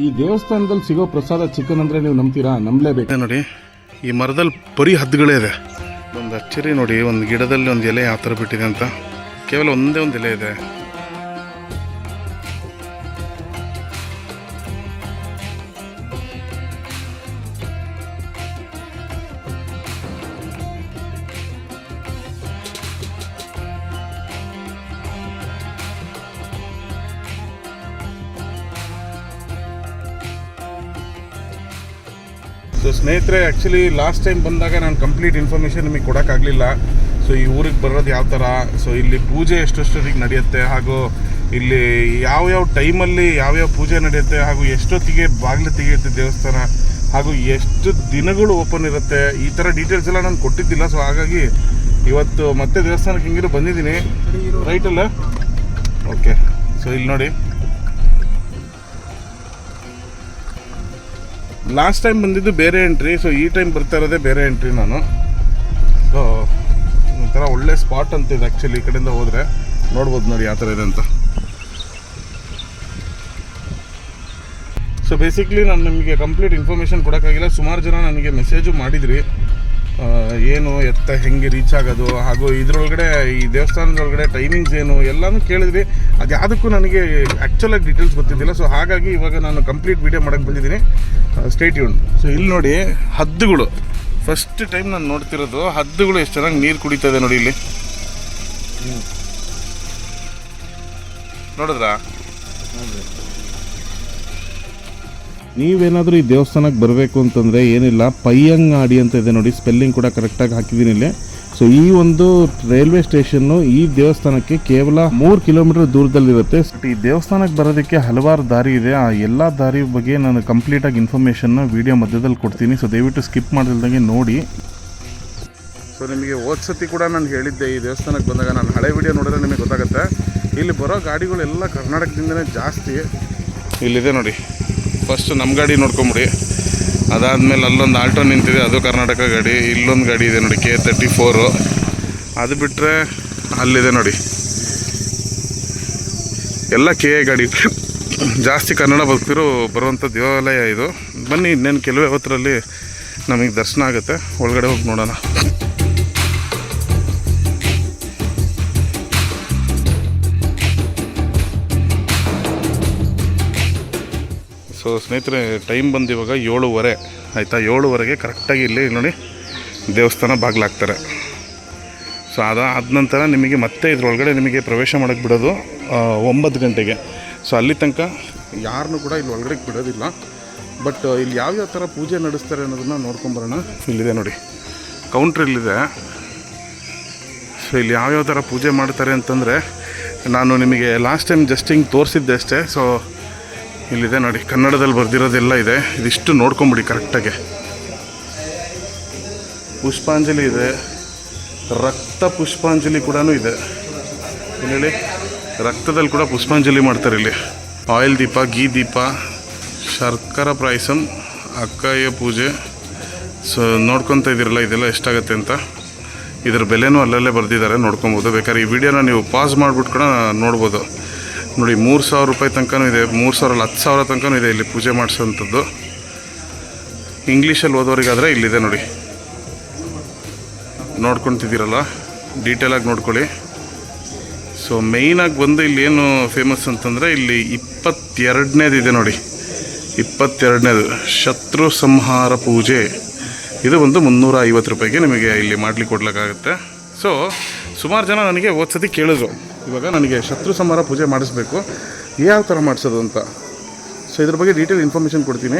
ಈ ದೇವಸ್ಥಾನದಲ್ಲಿ ಸಿಗೋ ಪ್ರಸಾದ ಚಿಕನ್ ಅಂದ್ರೆ ನೀವು ನಂಬ್ತೀರಾ? ನಂಬಲೇಬೇಕು. ನೋಡಿ, ಈ ಮರದಲ್ಲಿ ಬರೀ ಹದ್ದುಗಳೇ ಇದೆ. ಒಂದು ಅಚ್ಚರಿ ನೋಡಿ, ಒಂದು ಗಿಡದಲ್ಲಿ ಒಂದು ಎಲೆ ಯಾವ ಥರ ಬಿಟ್ಟಿದೆ ಅಂತ. ಕೇವಲ ಒಂದೇ ಒಂದು ಎಲೆ ಇದೆ. ಸ್ನೇಹಿತರೆ ಆ್ಯಕ್ಚುಲಿ ಲಾಸ್ಟ್ ಟೈಮ್ ಬಂದಾಗ ನಾನು ಕಂಪ್ಲೀಟ್ ಇನ್ಫಾರ್ಮೇಷನ್ ನಿಮಗೆ ಕೊಡೋಕ್ಕಾಗಲಿಲ್ಲ. ಸೊ ಈ ಊರಿಗೆ ಬರೋದು ಯಾವ ಥರ ಸೊ ಇಲ್ಲಿ ಪೂಜೆ ಎಷ್ಟೊಷ್ಟೊತ್ತಿಗೆ ನಡೆಯುತ್ತೆ? ಹಾಗೂ ಇಲ್ಲಿ ಯಾವ್ಯಾವ ಟೈಮಲ್ಲಿ ಯಾವ್ಯಾವ ಪೂಜೆ ನಡೆಯುತ್ತೆ? ಹಾಗೂ ಎಷ್ಟೊತ್ತಿಗೆ ಬಾಗಿಲು ತೆಗೆಯುತ್ತೆ ದೇವಸ್ಥಾನ? ಹಾಗೂ ಎಷ್ಟು ದಿನಗಳು ಓಪನ್ ಇರುತ್ತೆ? ಈ ಥರ ಡೀಟೇಲ್ಸ್ ಎಲ್ಲ ನಾನು ಕೊಟ್ಟಿದ್ದಿಲ್ಲ. ಸೊ ಹಾಗಾಗಿ ಇವತ್ತು ಮತ್ತೆ ದೇವಸ್ಥಾನಕ್ಕೆ ಹಿಂಗಿರೋ ಬಂದಿದ್ದೀನಿ. ರೈಟಲ್ಲ ಓಕೆ ಸೊ ಇಲ್ಲಿ ನೋಡಿ. ಲಾಸ್ಟ್ ಟೈಮ್ ಬಂದಿದ್ದು ಬೇರೆ ಎಂಟ್ರಿ ಸೊ ಈ ಟೈಮ್ ಬರ್ತಾ ಇರೋದೇ ಬೇರೆ ಎಂಟ್ರಿ ನಾನು. ಸೊ ಒಂಥರ ಒಳ್ಳೆ ಸ್ಪಾಟ್ ಅಂತ ಇದೆ ಆ್ಯಕ್ಚುಲಿ ಈ ಕಡೆಯಿಂದ ಹೋದರೆ. ನೋಡ್ಬೋದು ನೋಡಿ ಯಾವ ಥರ ಇದೆ ಅಂತ. ಸೊ ಬೇಸಿಕ್ಲಿ ನಾನು ನಿಮಗೆ ಕಂಪ್ಲೀಟ್ ಇನ್ಫಾರ್ಮೇಷನ್ ಕೊಡೋಕ್ಕಾಗಿಲ್ಲ. ಸುಮಾರು ಜನ ನನಗೆ ಮೆಸೇಜು ಮಾಡಿದ್ರಿ. ಏನು ಎತ್ತ ಹೆಂಗೆ ರೀಚ್ ಆಗೋದು, ಹಾಗೂ ಇದ್ರೊಳಗಡೆ ಈ ದೇವಸ್ಥಾನದೊಳಗಡೆ ಟೈಮಿಂಗ್ಸ್ ಏನು, ಎಲ್ಲನೂ ಕೇಳಿದ್ವಿ. ಅದು ಯಾವುದಕ್ಕೂ ನನಗೆ ಆ್ಯಕ್ಚುಲಾಗಿ ಡೀಟೇಲ್ಸ್ ಗೊತ್ತಿದ್ದಿಲ್ಲ. ಸೊ ಹಾಗಾಗಿ ಇವಾಗ ನಾನು ಕಂಪ್ಲೀಟ್ ವೀಡಿಯೋ ಮಾಡೋಕ್ಕೆ ಬಂದಿದ್ದೀನಿ. ಸ್ಟೇಟ್ ಯೂನ್ ಸೊ ಇಲ್ಲಿ ನೋಡಿ, ಹದ್ದುಗಳು. ಫಸ್ಟ್ ಟೈಮ್ ನಾನು ನೋಡ್ತಿರೋದು, ಹದ್ದುಗಳು ಎಷ್ಟು ಚೆನ್ನಾಗಿ ನೀರು ಕುಡಿತದೆ ನೋಡಿ ಇಲ್ಲಿ. ನೋಡಿದ್ರಾ? ನೀವೇನಾದರೂ ಈ ದೇವಸ್ಥಾನಕ್ಕೆ ಬರಬೇಕು ಅಂತಂದರೆ ಏನಿಲ್ಲ ಪಯ್ಯಂಗಾಡಿ ಅಂತ ಇದೆ ನೋಡಿ ಸ್ಪೆಲ್ಲಿಂಗ್ ಕೂಡ ಕರೆಕ್ಟಾಗಿ ಹಾಕಿದ್ದೀನಿ ಇಲ್ಲಿ. ಸೊ ಈ ಒಂದು ರೈಲ್ವೆ ಸ್ಟೇಷನ್ನು ಈ ದೇವಸ್ಥಾನಕ್ಕೆ ಕೇವಲ ಮೂರು ಕಿಲೋಮೀಟರ್ ದೂರದಲ್ಲಿರುತ್ತೆ. ಈ ದೇವಸ್ಥಾನಕ್ಕೆ ಬರೋದಕ್ಕೆ ಹಲವಾರು ದಾರಿ ಇದೆ. ಆ ಎಲ್ಲ ದಾರಿ ಬಗ್ಗೆ ನಾನು ಕಂಪ್ಲೀಟಾಗಿ ಇನ್ಫಾರ್ಮೇಷನ್ನ ವಿಡಿಯೋ ಮಧ್ಯದಲ್ಲಿ ಕೊಡ್ತೀನಿ. ಸೊ ದಯವಿಟ್ಟು ಸ್ಕಿಪ್ ಮಾಡಿಲ್ದಂಗೆ ನೋಡಿ. ಸೊ ನಿಮಗೆ ಸತಿ ಕೂಡ ನಾನು ಹೇಳಿದ್ದೆ ಈ ದೇವಸ್ಥಾನಕ್ಕೆ ಬಂದಾಗ ನಾನು ಹಳೆ ವಿಡಿಯೋ ನೋಡಿದ್ರೆ ನಿಮಗೆ ಗೊತ್ತಾಗುತ್ತೆ. ಇಲ್ಲಿ ಬರೋ ಗಾಡಿಗಳೆಲ್ಲ ಕರ್ನಾಟಕದಿಂದನೇ ಜಾಸ್ತಿ. ಇಲ್ಲಿದೆ ನೋಡಿ. ಫಸ್ಟ್ ನಮ್ಮ ಗಾಡಿ ನೋಡ್ಕೊಂಬಿಡಿ. ಅದಾದಮೇಲೆ ಅಲ್ಲೊಂದು ಆಲ್ಟೋ ನಿಂತಿದೆ, ಅದು ಕರ್ನಾಟಕ ಗಾಡಿ. ಇಲ್ಲೊಂದು ಗಾಡಿ ಇದೆ ನೋಡಿ ಕೆ ತರ್ಟಿ ಫೋರು ಅದು ಬಿಟ್ಟರೆ ಅಲ್ಲಿದೆ ನೋಡಿ. ಎಲ್ಲ ಕೆ ಎ ಗಾಡಿ. ಜಾಸ್ತಿ ಕನ್ನಡ ಭಕ್ತರು ಬರುವಂಥ ದೇವಾಲಯ ಇದು. ಬನ್ನಿ ಇನ್ನೇನು ಕೆಲವೇ ಹೊತ್ತರಲ್ಲಿ ನಮಗೆ ದರ್ಶನ ಆಗುತ್ತೆ. ಒಳಗಡೆ ಹೋಗಿ ನೋಡೋಣ. ಸೊ ಸ್ನೇಹಿತರೆ ಟೈಮ್ ಬಂದು ಇವಾಗ ಏಳುವರೆ ಆಯಿತಾ? ಏಳುವರೆಗೆ ಕರೆಕ್ಟಾಗಿ ಇಲ್ಲಿ ನೋಡಿ ದೇವಸ್ಥಾನ ಬಾಗಿಲಾಗ್ತಾರೆ. ಸೊ ಅದಾದ ನಂತರ ನಿಮಗೆ ಮತ್ತೆ ಇದ್ರೊಳಗಡೆ ನಿಮಗೆ ಪ್ರವೇಶ ಮಾಡೋಕ್ಕೆ ಬಿಡೋದು ಒಂಬತ್ತು ಗಂಟೆಗೆ. ಸೊ ಅಲ್ಲಿ ತನಕ ಯಾರನ್ನೂ ಕೂಡ ಇಲ್ಲಿ ಒಳಗಡೆ ಬಿಡೋದಿಲ್ಲ. ಬಟ್ ಇಲ್ಲಿ ಯಾವ್ಯಾವ ಥರ ಪೂಜೆ ನಡೆಸ್ತಾರೆ ಅನ್ನೋದನ್ನು ನೋಡ್ಕೊಂಬರೋಣ. ಇಲ್ಲಿದೆ ನೋಡಿ. ಕೌಂಟ್ರ್ ಇಲ್ಲಿದೆ. ಸೊ ಇಲ್ಲಿ ಯಾವ್ಯಾವ ಥರ ಪೂಜೆ ಮಾಡ್ತಾರೆ ಅಂತಂದರೆ, ನಾನು ನಿಮಗೆ ಲಾಸ್ಟ್ ಟೈಮ್ ಜಸ್ಟ್ ಹಿಂಗೆ ತೋರಿಸಿದ್ದೆ ಅಷ್ಟೇ. ಸೊ ಇಲ್ಲಿದೆ ನೋಡಿ, ಕನ್ನಡದಲ್ಲಿ ಬರೆದಿರೋದೆಲ್ಲ ಇದೆ. ಇದಿಷ್ಟು ನೋಡ್ಕೊಂಬಿಡಿ ಕರೆಕ್ಟಾಗಿ ಪುಷ್ಪಾಂಜಲಿ ಇದೆ. ರಕ್ತ ಪುಷ್ಪಾಂಜಲಿ ಕೂಡ ಇದೆ. ಹೇಳಿ, ರಕ್ತದಲ್ಲಿ ಕೂಡ ಪುಷ್ಪಾಂಜಲಿ ಮಾಡ್ತಾರೆ ಇಲ್ಲಿ. ಆಯಿಲ್ ದೀಪ ಗೀ ದೀಪ, ಶರ್ಕರ ಪ್ರಾಯಸಂ ಅಕ್ಕಯ್ಯ ಪೂಜೆ. ಸೊ ನೋಡ್ಕೊತ ಇದ್ದೀರಲ್ಲ, ಇದೆಲ್ಲ ಎಷ್ಟಾಗತ್ತೆ ಅಂತ. ಇದ್ರ ಬೆಲೆನೂ ಅಲ್ಲಲ್ಲೇ ಬರೆದಿದ್ದಾರೆ, ನೋಡ್ಕೊಬೋದು. ಬೇಕಾದ್ರೆ ಈ ವಿಡಿಯೋನ ನೀವು ಪಾಸ್ ಮಾಡಿಬಿಟ್ಟು ಕೂಡ ನೋಡ್ಬೋದು. ನೋಡಿ, ಮೂರು ಸಾವಿರ ರೂಪಾಯಿ ತನಕನೂ ಇದೆ, ಮೂರು ಸಾವಿರ ಹತ್ತು ಸಾವಿರ ತನಕನೂ ಇದೆ ಇಲ್ಲಿ ಪೂಜೆ ಮಾಡಿಸೋಂಥದ್ದು ಇಂಗ್ಲೀಷಲ್ಲಿ ಓದೋರಿಗಾದರೆ ಇಲ್ಲಿದೆ ನೋಡಿ. ನೋಡ್ಕೊತಿದ್ದೀರಲ್ಲ ಡೀಟೇಲಾಗಿ ನೋಡ್ಕೊಳ್ಳಿ. ಸೊ ಮೇಯ್ನಾಗಿ ಬಂದು ಇಲ್ಲಿ ಏನು ಫೇಮಸ್ ಅಂತಂದರೆ ಇಲ್ಲಿ ಇಪ್ಪತ್ತೆರಡನೇದಿದೆ ನೋಡಿ. ಇಪ್ಪತ್ತೆರಡನೇದು, ಶತ್ರು ಸಂಹಾರ ಪೂಜೆ. ಇದು ಒಂದು ಮುನ್ನೂರ ಐವತ್ತು ರೂಪಾಯಿಗೆ ನಿಮಗೆ ಇಲ್ಲಿ ಮಾಡ್ಲಿಕ್ಕೆ ಕೊಡ್ಲಿಕ್ಕಾಗುತ್ತೆ. ಸೊ ಸುಮಾರು ಜನ ನನಗೆ ಓದ್ಸತಿ ಕೇಳಿದ್ರು. ಇವಾಗ ನನಗೆ ಶತ್ರು ಸಂಹಾರ ಪೂಜೆ ಮಾಡಿಸ್ಬೇಕು. ಯಾವ ಥರ ಮಾಡಿಸೋದು ಅಂತ. ಸೊ ಇದ್ರ ಬಗ್ಗೆ ಡೀಟೇಲ್ ಇನ್ಫಾರ್ಮೇಷನ್ ಕೊಡ್ತೀನಿ.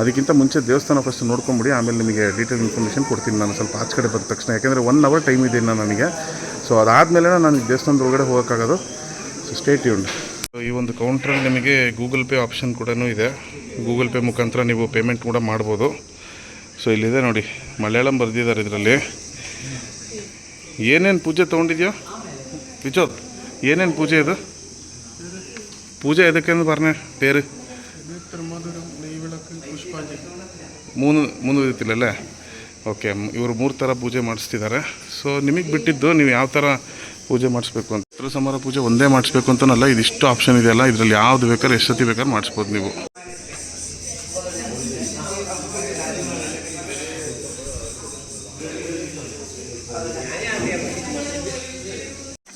ಅದಕ್ಕಿಂತ ಮುಂಚೆ ದೇವಸ್ಥಾನ ಫಸ್ಟ್ ನೋಡ್ಕೊಂಬಿಡಿ, ಆಮೇಲೆ ನಿಮಗೆ ಡೀಟೇಲ್ ಇನ್ಫಾರ್ಮೇಷನ್ ಕೊಡ್ತೀನಿ ನಾನು ಸ್ವಲ್ಪ ಆಚೆ ಕಡೆ ಬಂದ ತಕ್ಷಣ. ಯಾಕೆಂದರೆ ಒನ್ ಅವರ್ ಟೈಮ್ ಇದೆ ಇನ್ನು ನನಗೆ. ಸೊ ಅದಾದಮೇಲೆ ನಾನು ದೇವಸ್ಥಾನದ ಒಳಗಡೆ ಹೋಗೋಕ್ಕಾಗೋದು. ಸೊ ಸ್ಟೇಟ್ ಯೂನ್ ಈ ಒಂದು ಕೌಂಟ್ರಲ್ಲಿ ನಿಮಗೆ ಗೂಗಲ್ ಪೇ ಆಪ್ಷನ್ ಕೂಡ ಇದೆ. ಗೂಗಲ್ ಪೇ ಮುಖಾಂತರ ನೀವು ಪೇಮೆಂಟ್ ಕೂಡ ಮಾಡ್ಬೋದು. ಸೊ ಇಲ್ಲಿದೆ ನೋಡಿ. ಮಲಯಾಳಂ ಬರೆದಿದ್ದಾರೆ ಇದರಲ್ಲಿ. ಏನೇನು ಪೂಜೆ ತೊಗೊಂಡಿದ್ಯೋ? ವಿಜೋತ್. ಏನೇನು ಪೂಜೆ ಇದು? ಪೂಜೆ ഏതൊക്കെയാന്ന് ಬರ್ನೆ? ಬೇರೆ? ಮೂರು ಮೂರು ವಿಧತಿಲಲ್ಲೇ? ಓಕೆ ಇವರು ಮೂರು ಥರ ಪೂಜೆ ಮಾಡಿಸ್ತಿದ್ದಾರೆ. ಸೊ ನಿಮಗೆ ಬಿಟ್ಟಿದ್ದು ನೀವು ಯಾವ ಥರ ಪೂಜೆ ಮಾಡಿಸ್ಬೇಕು ಅಂತ? ಸಮಾರ ಪೂಜೆ ಒಂದೇ ಮಾಡಿಸ್ಬೇಕು ಅಂತನಲ್ಲ, ಇದಿಷ್ಟು ಆಪ್ಷನ್ ಇದೆಯಲ್ಲ, ಇದರಲ್ಲಿ ಯಾವ್ದು ಬೇಕಾದ್ರೆ ಎಷ್ಟೊತ್ತಿ ಬೇಕಾದ್ರೆ ಮಾಡಿಸ್ಬೋದು ನೀವು.